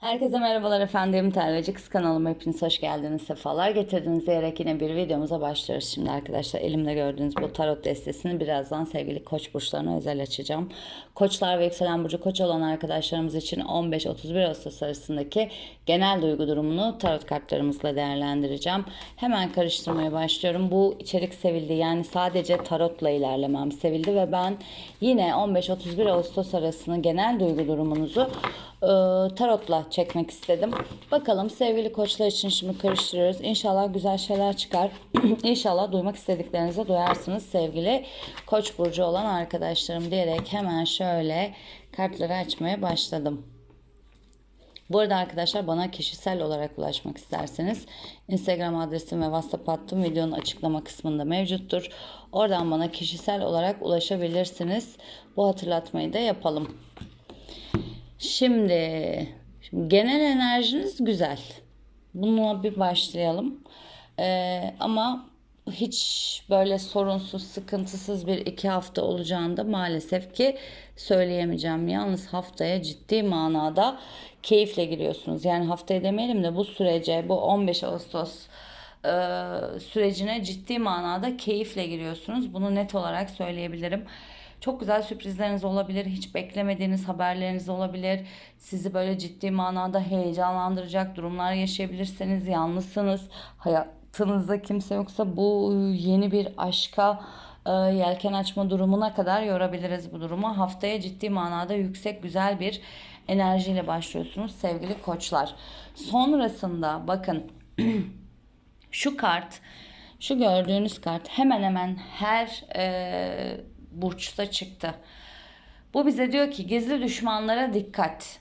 Herkese merhabalar efendim. Telveci Kız kanalıma hepiniz hoş geldiniz. Sefalar getirdiniz diyerek yine bir videomuza başlıyoruz. Şimdi arkadaşlar elimde gördüğünüz bu tarot destesini birazdan sevgili koç burçlarına özel açacağım. Koçlar ve yükselen burcu koç olan arkadaşlarımız için 15-31 Ağustos arasındaki genel duygu durumunu tarot kartlarımızla değerlendireceğim. Hemen karıştırmaya başlıyorum. Bu içerik sevildi. Yani sadece tarotla ilerlemem sevildi ve ben yine 15-31 Ağustos arasının genel duygu durumunuzu e, çekmek istedim. Bakalım sevgili koçlar için şimdi karıştırıyoruz. İnşallah güzel şeyler çıkar. İnşallah duymak istediklerinizi duyarsınız sevgili koç burcu olan arkadaşlarım diyerek hemen şöyle kartları açmaya başladım. Bu arada arkadaşlar bana kişisel olarak ulaşmak isterseniz Instagram adresim ve WhatsApp hattım videonun açıklama kısmında mevcuttur. Oradan bana kişisel olarak ulaşabilirsiniz. Bu hatırlatmayı da yapalım. Şimdi, şimdi genel enerjiniz güzel. Bununla bir başlayalım. Ee, ama hiç böyle sorunsuz, sıkıntısız bir iki hafta olacağını da maalesef ki söyleyemeyeceğim. Yalnız haftaya ciddi manada keyifle giriyorsunuz. Yani haftaya demeyelim de bu sürece, bu 15 Ağustos e, sürecine ciddi manada keyifle giriyorsunuz. Bunu net olarak söyleyebilirim. Çok güzel sürprizleriniz olabilir. Hiç beklemediğiniz haberleriniz olabilir. Sizi böyle ciddi manada heyecanlandıracak durumlar yaşayabilirsiniz. Yalnızsınız. Hayatınızda kimse yoksa bu yeni bir aşka e, yelken açma durumuna kadar yorabiliriz bu durumu. Haftaya ciddi manada yüksek güzel bir enerjiyle başlıyorsunuz sevgili koçlar. Sonrasında bakın şu kart, şu gördüğünüz kart hemen hemen her e, burçta çıktı. Bu bize diyor ki gizli düşmanlara dikkat.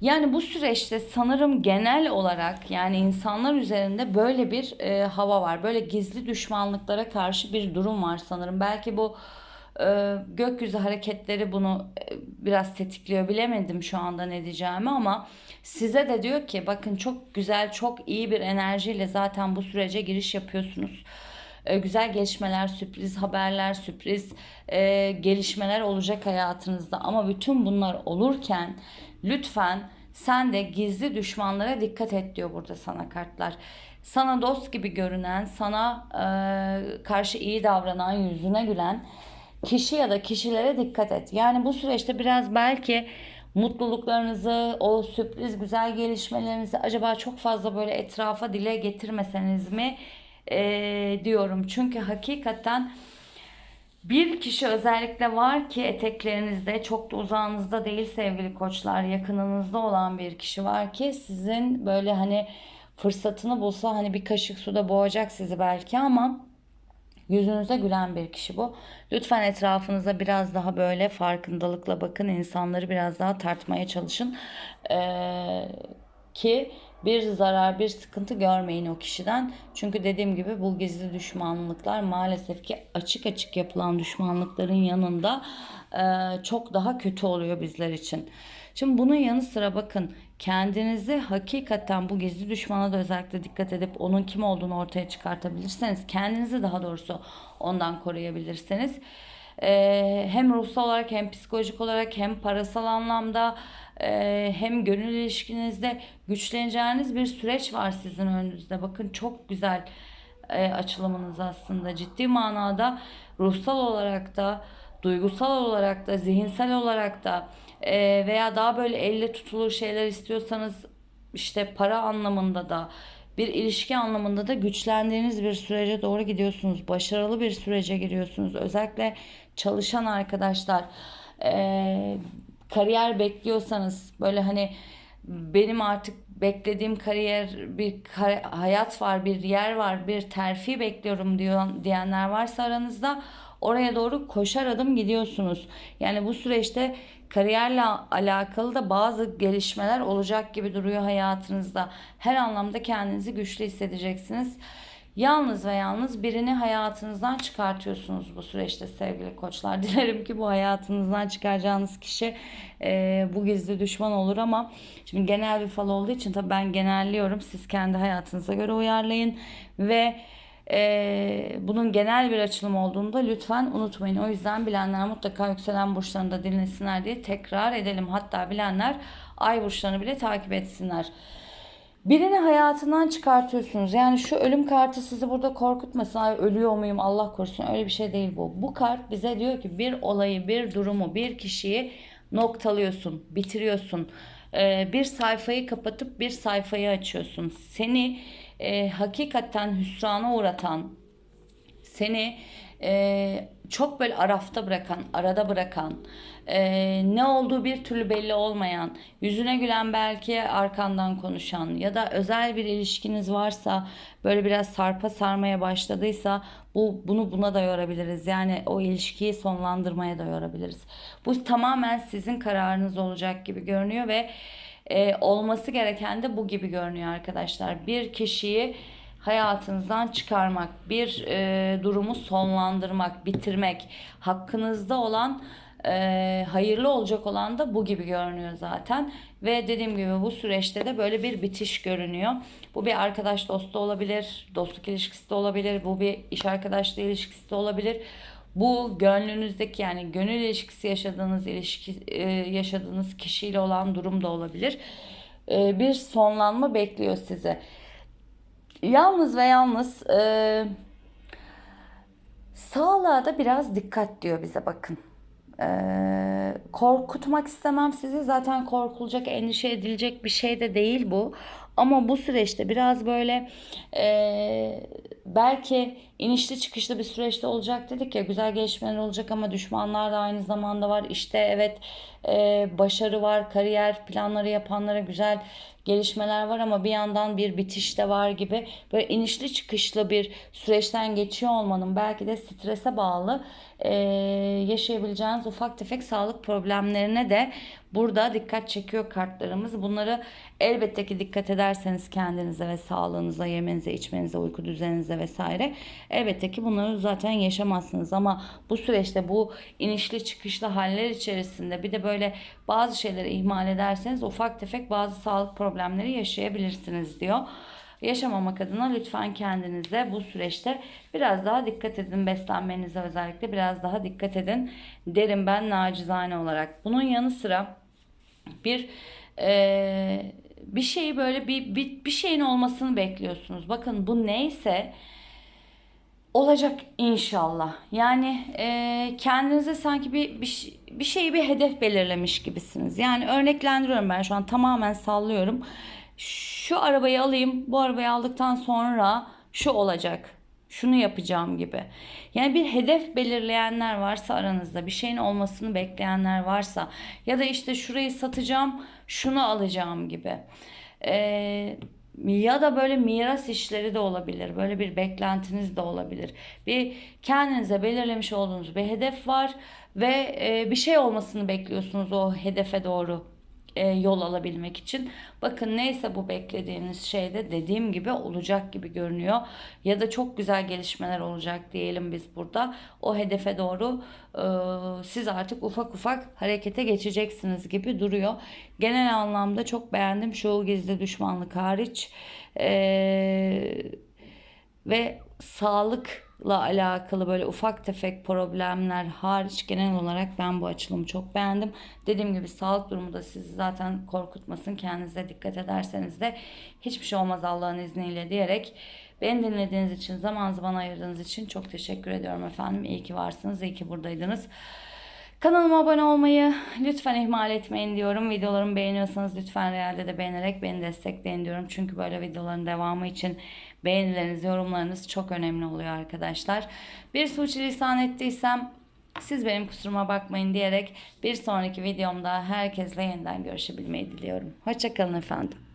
Yani bu süreçte sanırım genel olarak yani insanlar üzerinde böyle bir e, hava var. Böyle gizli düşmanlıklara karşı bir durum var sanırım. Belki bu e, gökyüzü hareketleri bunu e, biraz tetikliyor. Bilemedim şu anda ne diyeceğimi ama size de diyor ki bakın çok güzel, çok iyi bir enerjiyle zaten bu sürece giriş yapıyorsunuz e, güzel gelişmeler, sürpriz haberler, sürpriz e, gelişmeler olacak hayatınızda. Ama bütün bunlar olurken lütfen sen de gizli düşmanlara dikkat et diyor burada sana kartlar. Sana dost gibi görünen, sana e, karşı iyi davranan, yüzüne gülen kişi ya da kişilere dikkat et. Yani bu süreçte biraz belki mutluluklarınızı, o sürpriz güzel gelişmelerinizi acaba çok fazla böyle etrafa dile getirmeseniz mi e, diyorum. Çünkü hakikaten bir kişi özellikle var ki eteklerinizde çok da uzağınızda değil sevgili koçlar yakınınızda olan bir kişi var ki sizin böyle hani fırsatını bulsa hani bir kaşık suda boğacak sizi belki ama yüzünüze gülen bir kişi bu. Lütfen etrafınıza biraz daha böyle farkındalıkla bakın insanları biraz daha tartmaya çalışın ee, ki bir zarar, bir sıkıntı görmeyin o kişiden. Çünkü dediğim gibi bu gizli düşmanlıklar maalesef ki açık açık yapılan düşmanlıkların yanında e, çok daha kötü oluyor bizler için. Şimdi bunun yanı sıra bakın kendinizi hakikaten bu gizli düşmana da özellikle dikkat edip onun kim olduğunu ortaya çıkartabilirseniz kendinizi daha doğrusu ondan koruyabilirseniz e, hem ruhsal olarak hem psikolojik olarak hem parasal anlamda e, hem gönül ilişkinizde güçleneceğiniz bir süreç var sizin önünüzde. Bakın çok güzel e, açılımınız aslında ciddi manada ruhsal olarak da duygusal olarak da zihinsel olarak da e, veya daha böyle elle tutulur şeyler istiyorsanız işte para anlamında da bir ilişki anlamında da güçlendiğiniz bir sürece doğru gidiyorsunuz. Başarılı bir sürece giriyorsunuz. Özellikle çalışan arkadaşlar e, kariyer bekliyorsanız böyle hani benim artık beklediğim kariyer bir hayat var bir yer var bir terfi bekliyorum diyor diyenler varsa aranızda oraya doğru koşar adım gidiyorsunuz. Yani bu süreçte kariyerle alakalı da bazı gelişmeler olacak gibi duruyor hayatınızda. Her anlamda kendinizi güçlü hissedeceksiniz. Yalnız ve yalnız birini hayatınızdan çıkartıyorsunuz bu süreçte sevgili koçlar. Dilerim ki bu hayatınızdan çıkaracağınız kişi e, bu gizli düşman olur ama şimdi genel bir fal olduğu için tabii ben genelliyorum. Siz kendi hayatınıza göre uyarlayın ve e, bunun genel bir açılım olduğunda lütfen unutmayın. O yüzden bilenler mutlaka yükselen burçlarında dinlesinler diye tekrar edelim. Hatta bilenler ay burçlarını bile takip etsinler. Birini hayatından çıkartıyorsunuz. Yani şu ölüm kartı sizi burada korkutmasın. Ay ölüyor muyum Allah korusun. Öyle bir şey değil bu. Bu kart bize diyor ki bir olayı, bir durumu, bir kişiyi noktalıyorsun, bitiriyorsun. Ee, bir sayfayı kapatıp bir sayfayı açıyorsun. Seni e, hakikaten hüsrana uğratan, seni e, çok böyle arafta bırakan, arada bırakan, e, ne olduğu bir türlü belli olmayan, yüzüne gülen belki arkandan konuşan ya da özel bir ilişkiniz varsa böyle biraz sarpa sarmaya başladıysa bu bunu buna da yorabiliriz. Yani o ilişkiyi sonlandırmaya da yorabiliriz. Bu tamamen sizin kararınız olacak gibi görünüyor ve e, olması gereken de bu gibi görünüyor arkadaşlar. Bir kişiyi hayatınızdan çıkarmak, bir e, durumu sonlandırmak, bitirmek, hakkınızda olan e, hayırlı olacak olan da bu gibi görünüyor zaten. Ve dediğim gibi bu süreçte de böyle bir bitiş görünüyor. Bu bir arkadaş dostu olabilir, dostluk ilişkisi de olabilir, bu bir iş arkadaşlığı ilişkisi de olabilir. Bu gönlünüzdeki yani gönül ilişkisi yaşadığınız ilişki e, yaşadığınız kişiyle olan durum da olabilir. E, bir sonlanma bekliyor sizi. Yalnız ve yalnız e, sağlığa da biraz dikkat diyor bize bakın. E, korkutmak istemem sizi. Zaten korkulacak, endişe edilecek bir şey de değil bu. Ama bu süreçte biraz böyle e, belki inişli çıkışlı bir süreçte olacak dedik ya güzel gelişmeler olacak ama düşmanlar da aynı zamanda var. İşte evet e, başarı var, kariyer planları yapanlara güzel gelişmeler var ama bir yandan bir bitiş de var gibi böyle inişli çıkışlı bir süreçten geçiyor olmanın belki de strese bağlı e, yaşayabileceğiniz ufak tefek sağlık problemlerine de burada dikkat çekiyor kartlarımız. Bunları elbette ki dikkat ederseniz kendinize ve sağlığınıza, yemenize, içmenize, uyku düzeninize vesaire elbette ki bunları zaten yaşamazsınız ama bu süreçte bu inişli çıkışlı haller içerisinde bir de böyle bazı şeyleri ihmal ederseniz ufak tefek bazı sağlık problemleri yaşayabilirsiniz diyor. Yaşamamak adına lütfen kendinize bu süreçte biraz daha dikkat edin. Beslenmenize özellikle biraz daha dikkat edin derim ben nacizane olarak. Bunun yanı sıra bir e, bir şeyi böyle bir, bir, bir şeyin olmasını bekliyorsunuz. Bakın bu neyse olacak inşallah. Yani e, kendinize sanki bir, bir bir şeyi bir hedef belirlemiş gibisiniz. Yani örneklendiriyorum ben şu an tamamen sallıyorum. Şu arabayı alayım, bu arabayı aldıktan sonra şu olacak. Şunu yapacağım gibi. Yani bir hedef belirleyenler varsa aranızda, bir şeyin olmasını bekleyenler varsa ya da işte şurayı satacağım, şunu alacağım gibi. Eee ya da böyle miras işleri de olabilir. Böyle bir beklentiniz de olabilir. Bir kendinize belirlemiş olduğunuz bir hedef var ve e, bir şey olmasını bekliyorsunuz o hedefe doğru e, yol alabilmek için. Bakın neyse bu beklediğiniz şeyde dediğim gibi olacak gibi görünüyor. Ya da çok güzel gelişmeler olacak diyelim biz burada. O hedefe doğru e, siz artık ufak ufak harekete geçeceksiniz gibi duruyor. Genel anlamda çok beğendim şu gizli düşmanlık hariç. Eee ve sağlıkla alakalı böyle ufak tefek problemler hariç genel olarak ben bu açılımı çok beğendim. Dediğim gibi sağlık durumu da sizi zaten korkutmasın. Kendinize dikkat ederseniz de hiçbir şey olmaz Allah'ın izniyle diyerek beni dinlediğiniz için, zamanınızı bana ayırdığınız için çok teşekkür ediyorum efendim. İyi ki varsınız, iyi ki buradaydınız. Kanalıma abone olmayı lütfen ihmal etmeyin diyorum. Videolarımı beğeniyorsanız lütfen realde de beğenerek beni destekleyin diyorum. Çünkü böyle videoların devamı için beğenileriniz, yorumlarınız çok önemli oluyor arkadaşlar. Bir suçilisan ettiysem siz benim kusuruma bakmayın diyerek bir sonraki videomda herkesle yeniden görüşebilmeyi diliyorum. Hoşçakalın efendim.